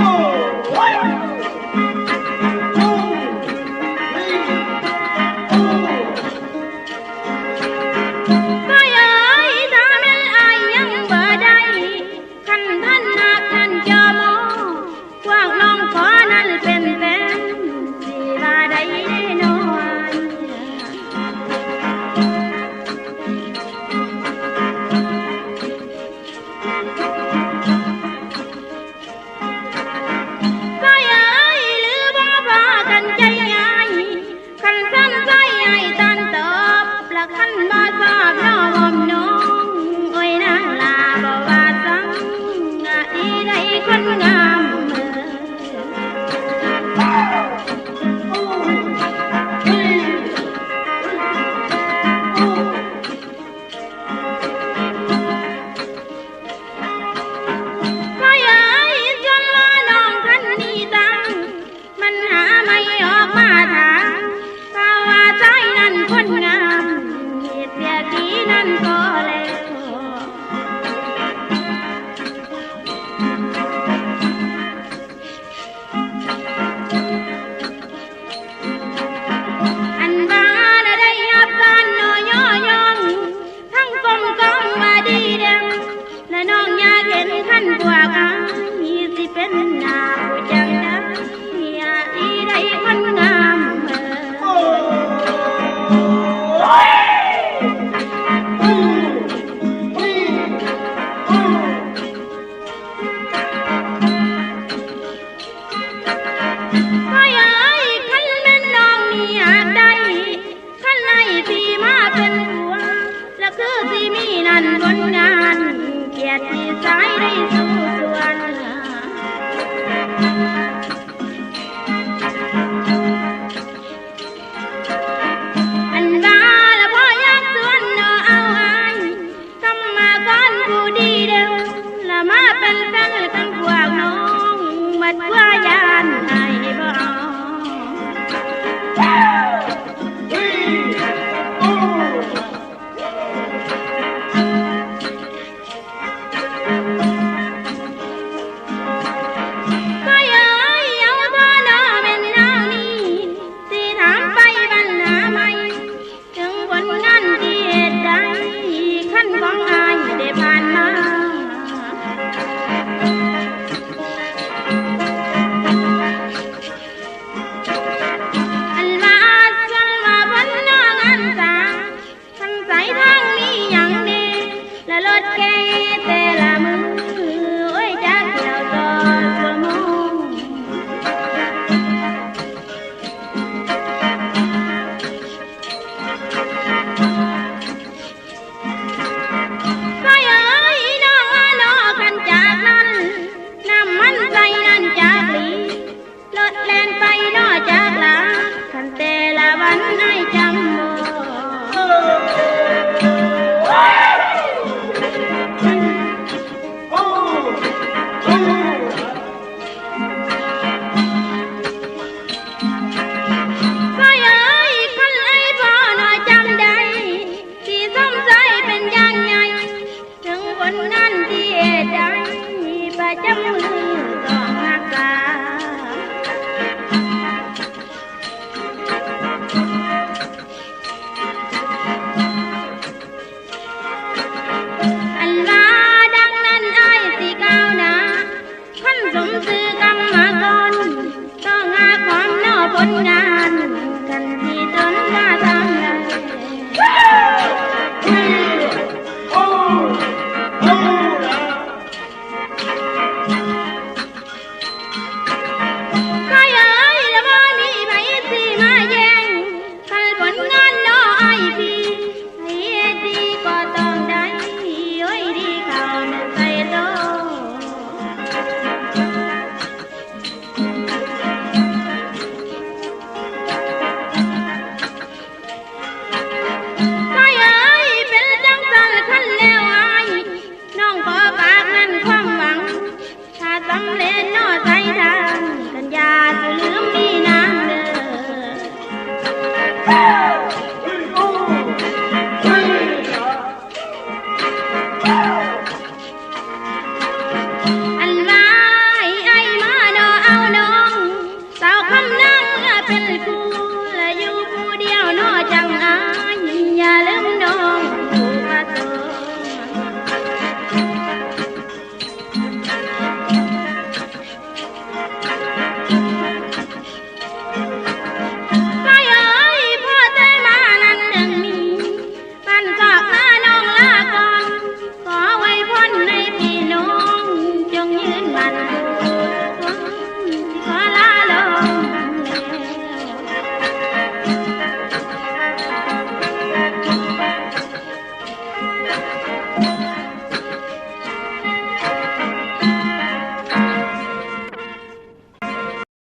Bravo! นั้นบนงานเกียรติสายได้สู่สวรรค์อันบาละพ่อยักสวนนอเอาอาทำมาก่นกูดีเดิมละมาเป็นแฟนกันพวกน้องมัดกว่ายานให้บอก Yeah.